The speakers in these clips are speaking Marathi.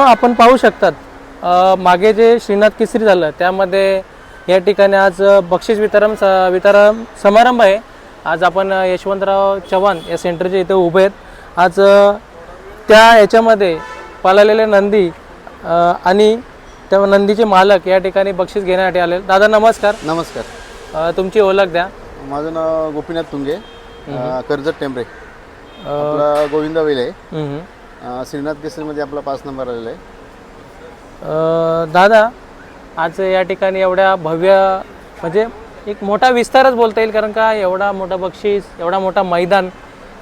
आपण पाहू शकतात मागे जे श्रीनाथ केसरी झालं त्यामध्ये या ठिकाणी आज बक्षीस वितरण स- वितरण समारंभ आहे. आज आपण यशवंतराव चव्हाण या सेंटरच्या इथे उभे आहेत. आज त्या याच्यामध्ये पळालेले नंदी आणि त्या नंदीचे मालक या ठिकाणी बक्षीस घेण्यासाठी आले दादा नमस्कार. नमस्कार. तुमची ओळख द्या. माझं नाव गोपीनाथ तुंगे कर्जत टेंबरे. गोविंद वेल. श्रीनाथ केसरीमध्ये आपला पाच नंबर आलेला आहे. दादा आज या ठिकाणी एवढ्या भव्य म्हणजे एक मोठा विस्तारच बोलता येईल कारण का एवढा मोठा बक्षीस एवढा मोठा मैदान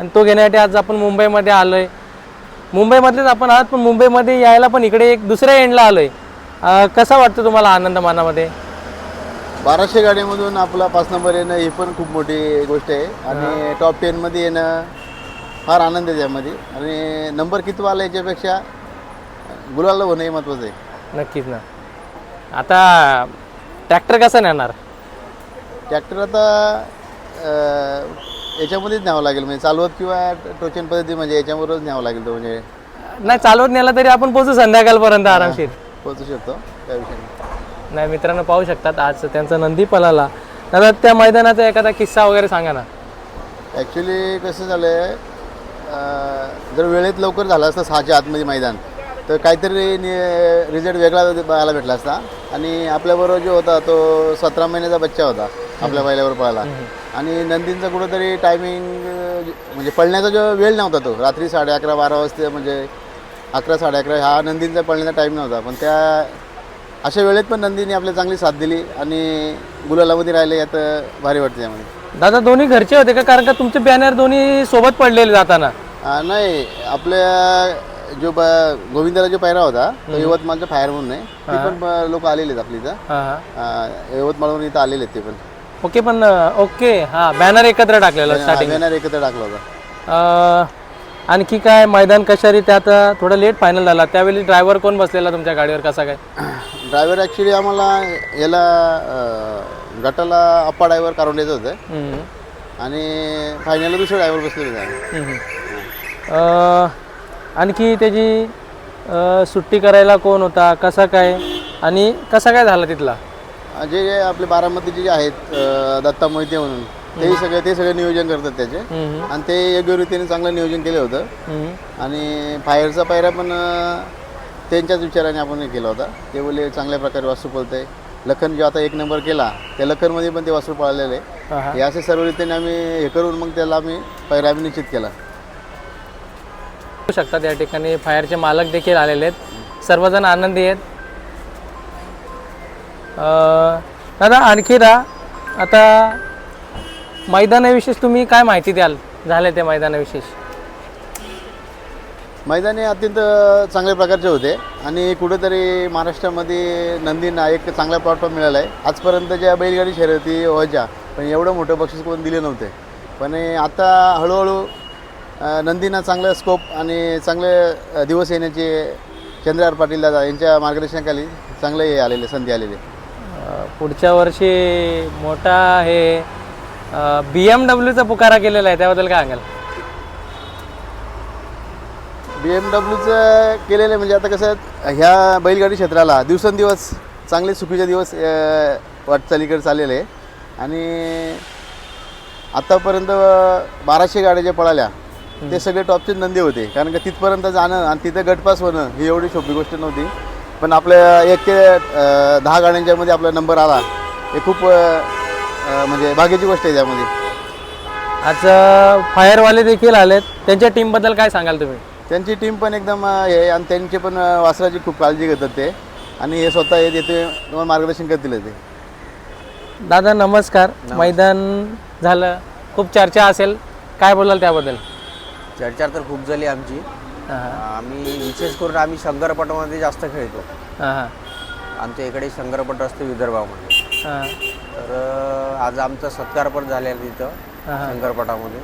आणि तो घेण्यासाठी आज आपण मुंबईमध्ये आलो आहे मुंबईमधलेच आपण आहात पण मुंबईमध्ये यायला पण इकडे एक दुसऱ्या एंडला आलो आहे कसा वाटतं तुम्हाला आनंद मानामध्ये? बाराशे गाडीमधून आपला पाच नंबर येणं ही पण खूप मोठी गोष्ट आहे. आणि टॉप टेनमध्ये येणं फार आनंद आहे त्यामध्ये. आणि नंबर किती आला याच्यापेक्षा गुलाला होणं हे महत्त्वाचं आहे. नक्कीच ना. आता ट्रॅक्टर कसा नेणार? ट्रॅक्टर आता अं, याच्यामध्येच न्यावं लागेल. म्हणजे चालवत किंवा टोचन पद्धती म्हणजे याच्यावरच न्यावं लागेल तो म्हणजे. नाही चालवत नेला तरी आपण पोचू संध्याकाळपर्यंत आरामशीर. पोचू शकतो. त्या विषयाने नाही. मित्रांनो पाहू शकतात आज त्यांचा नंदी पळाला दादा त्या मैदानाचा एखादा किस्सा वगैरे सांगा ना. ॲक्च्युली कसं झालं आहे जर वेळेत लवकर झालं असतं सहाच्या आतमध्ये मैदान तर काहीतरी रिझल्ट वेगळा पाहायला भेटला असता. आणि आपल्याबरोबर जो होता तो सतरा महिन्याचा बच्चा होता आपल्या बैलावर पळाला. आणि नंदींचा कुठंतरी टायमिंग म्हणजे पळण्याचा जो वेळ नव्हता तो रात्री साडे अकरा बारा वाजता म्हणजे अकरा साडे अकरा हा नंदींचा पळण्याचा टाईम नव्हता. पण त्या अशा वेळेत पण नंदीने आपली चांगली साथ दिली आणि गुलालामध्ये राहिले यात भारी वाटते त्यामध्ये. दादा दोन्ही घरचे होते का? कारण का तुमचे बॅनर दोन्ही सोबत पडलेले जाताना? नाही आपल्या जो गोविंदाला जो पायरा होता तो यवतमाळचा फायर म्हणून आहे. ते पण लोक आलेले आहेत आपल्या इथं. यवतमाळवरून इथं आलेले आहेत ते पण. ओके पण ओके. हां बॅनर एकत्र टाकलेला बॅनर एकत्र टाकला होता. आणखी काय मैदान कशा रीती आता थोडं लेट फायनल झाला. त्यावेळी ड्रायव्हर कोण बसलेला तुमच्या गाडीवर कसा काय? ड्रायव्हर ॲक्च्युली आम्हाला याला अ, गटाला अप्पा ड्रायव्हर कारोंड्याचं होतं. हम्म. आणि फायनलला दुसरे ड्रायव्हर बसलेले होते. हम्म. अं, आणखी त्याची अं, सुट्टी करायला कोण होता कसा काय? आणि कसा काय झाला तिथला? जे जे आपले बारामतीचे जे आहेत अ, दत्ता मोहिते म्हणून. ते सगळे ते सगळे नियोजन करतात त्याचे. आणि ते योग्य रीतीने चांगलं नियोजन केलं होतं. आणि फायरचा पायरा पण त्यांच्याच विचाराने आपण हे केला होता. ते बोलले चांगल्या प्रकारे वास्तू पळतंय. लखन जो आता एक नंबर केला त्या लखनमध्ये पण ते वास्तू पळालेले आहे. हा, असे सर्व रीतीने आम्ही हे करून मग त्याला आम्ही पायरा आम्ही निश्चित केला. बघू शकतात या ठिकाणी फायरचे मालक देखील आलेले आहेत. सर्वजण आनंदी आहेत. अं, दादा आणखी रा आता मैदानाविषयी तुम्ही काय माहिती द्याल? झाले ते मैदानाविषयी. मैदानी अत्यंत चांगल्या प्रकारचे होते आणि कुठेतरी महाराष्ट्रामध्ये नंदींना एक चांगला प्लॅटफॉर्म मिळाला आहे आजपर्यंत ज्या बैलगाडी शर्यती व्हायच्या पण एवढं मोठं बक्षीस कोण दिले नव्हते. पण आता हळूहळू नंदींना चांगलं स्कोप आणि चांगले दिवस येण्याचे चंद्रहार पाटील दादा यांच्या मार्गदर्शनाखाली चांगले हे आलेले संधी आलेले. पुढच्या वर्षी मोठा हे बी एम डब्ल्यूचा पुकारा केलेला आहे त्याबद्दल काय सांगाल? बी एम डब्ल्यूचं केलेलं आहे म्हणजे आता कसं आहे, ह्या बैलगाडी क्षेत्राला दिवसेंदिवस चांगले सुखीचे दिवस अं, वाटचालीकडे चाललेले आहे. आणि आत्तापर्यंत बाराशे गाड्या ज्या पळाल्या ते सगळे टॉपचे नंदी होते. कारण का तिथपर्यंत जाणं आणि तिथं गटपास होणं ही एवढी सोपी गोष्ट नव्हती. पण आपल्या एक ते अं, दहा गाड्यांच्यामध्ये आपला नंबर आला. हे खूप अं, म्हणजे भाग्याची गोष्ट आहे त्यामध्ये. आज फायरवाले देखील आलेत. त्यांच्या टीमबद्दल काय सांगाल तुम्ही? त्यांची टीम पण एकदम हे आणि त्यांची पण वासराची खूप काळजी घेतात ते. आणि हे स्वतः येत येते तुम्हाला मार्गदर्शन करतील ते. दादा नमस्कार. मैदान झालं. खूप चर्चा असेल. काय बोलाल त्याबद्दल? चर्चा तर खूप झाली आमची. हां आम्ही विशेष करून आम्ही शंकरपटामध्ये जास्त खेळतो. हां हां. आमच्या इकडे शंकरपट असते विदर्भामध्ये. हां. तर अं, आज आमचा सत्कार पण झालेला तिथं हां शंकरपटामध्ये.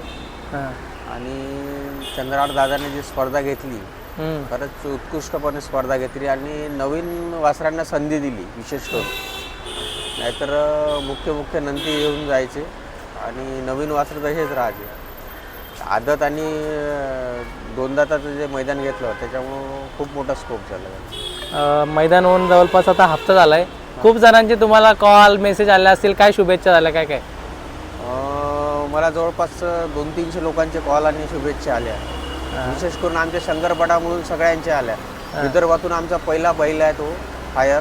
हां. आणि चंद्रहार दादाने जी स्पर्धा घेतली हम्म. खरंच उत्कृष्टपणे स्पर्धा घेतली आणि नवीन वासरांना संधी दिली विशेष करून. नाहीतर अं, मुख्य मुख्य नंदी येऊन जायचे आणि नवीन वासरं तसेच राहायचे. आदत आणि अं, दोन दाताचं जे मैदान घेतलं त्याच्यामुळं खूप मोठा स्कोप झाला. अ, मैदान होऊन जवळपास आता हप्ता झालाय. खूप जणांचे तुम्हाला कॉल मेसेज आले असतील. काय शुभेच्छा झाल्या? काय काय? अं, मला जवळपास दोन तीनशे लोकांचे कॉल आणि शुभेच्छा आल्या. विशेष करून आमच्या शंकरपटामधून सगळ्यांच्या आल्या. विदर्भातून आमचा पहिला बैल आहे तो फायर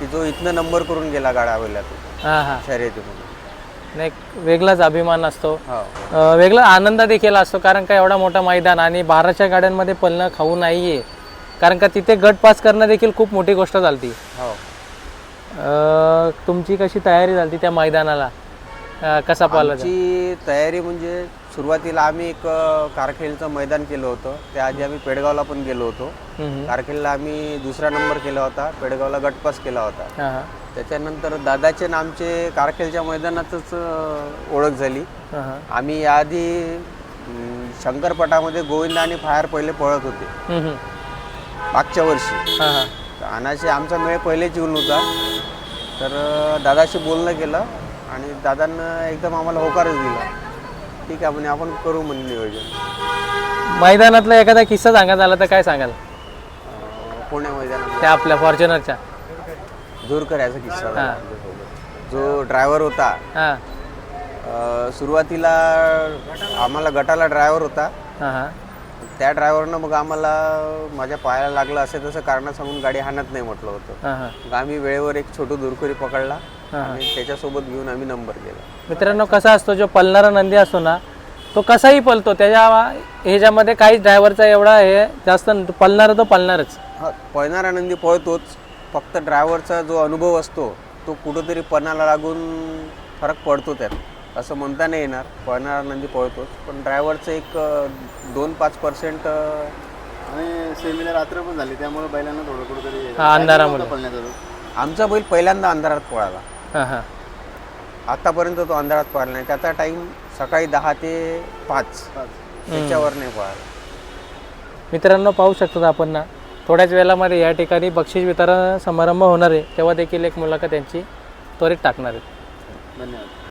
की जो इथनं नंबर करून गेला गाडा बैलातून हां हां. नाही वेगळाच अभिमान असतो. हो. अ, वेगळा आनंद देखील असतो कारण का एवढा मोठा मैदान आणि बाराच्या गाड्यांमध्ये पळणं खाऊ नाहीये. कारण का तिथे गट पास करणं देखील खूप मोठी गोष्ट झाली हो. तुमची कशी तयारी झाली त्या मैदानाला? कसा पाहिला आमची तयारी म्हणजे सुरुवातीला आम्ही एक कारखेलचं मैदान केलं होतं. त्याआधी आम्ही पेडगावला पण गेलो होतो. कारखेलला आम्ही दुसरा नंबर केला होता. पेडगावला गटपास केला होता. त्याच्यानंतर दादाचे आणि आमचे कारखेलच्या मैदानातच ओळख झाली. आम्ही याआधी शंकरपटामध्ये गोविंद आणि फायर पहिले पळत होते. मागच्या वर्षी. अनाशी आमचा मेळ पहिलेच येऊन होता. तर दादाशी बोलणं केलं आणि दादांना एकदम आम्हाला होकारच दिला. ठीक आहे म्हणे आपण करू म्हणे नियोजन. मैदानातला एखादा किस्सा सांगायचा झाला तर काय सांगाल? पुणे मैदानात त्या आपल्या फॉर्च्युनरच्या. जोरकर याचा किस्सा झाला आमच्यासोबत. जो ड्रायव्हर होता. हां. अं, सुरुवातीला आम्हाला गटाला ड्रायव्हर होता. हां हां. त्या ड्रायव्हरनं मग आम्हाला माझ्या पायाला लागलं असे तसं कारण सांगून गाडी हाणत नाही म्हटलं होतं. हां हां. मग आम्ही वेळेवर एक छोटू दुरकुरी पकडला आणि त्याच्यासोबत घेऊन आम्ही नंबर केला. मित्रांनो कसा असतो जो पलणारा नंदी असतो ना तो कसाही पलतो. त्याच्या ह्याच्यामध्ये काहीच ड्रायव्हरचा एवढा हे जास्त न- पलणारा तो पलणारच. हा पळणारा नंदी पळतोच. फक्त ड्रायव्हरचा जो अनुभव असतो तो कुठंतरी पणाला लागून फरक पडतो त्यात. असं म्हणता नाही येणार. पळणारा नंदी पळतोच. पण ड्रायव्हरचं एक दोन पाच पर्सेंट आणि सेमीला रात्र पण झाली त्यामुळे बैलांना थोडं कुठेतरी हा, अंधारामुळे. पळण्याचा तो. आमचा बैल पहिल्यांदा अंधारात पळाला. हां हां. आतापर्यंत तो अंधारात पळाला नाही. त्याचा टाईम सकाळी दहा ते पाच त्याच्यावर नाही पळाला. मित्रांनो पाहू शकतात आपण ना थोड्याच वेळामध्ये या ठिकाणी बक्षीस वितरण समारंभ होणार आहे. तेव्हा देखील एक मुलाखत त्यांची त्वरित टाकणार आहे. धन्यवाद.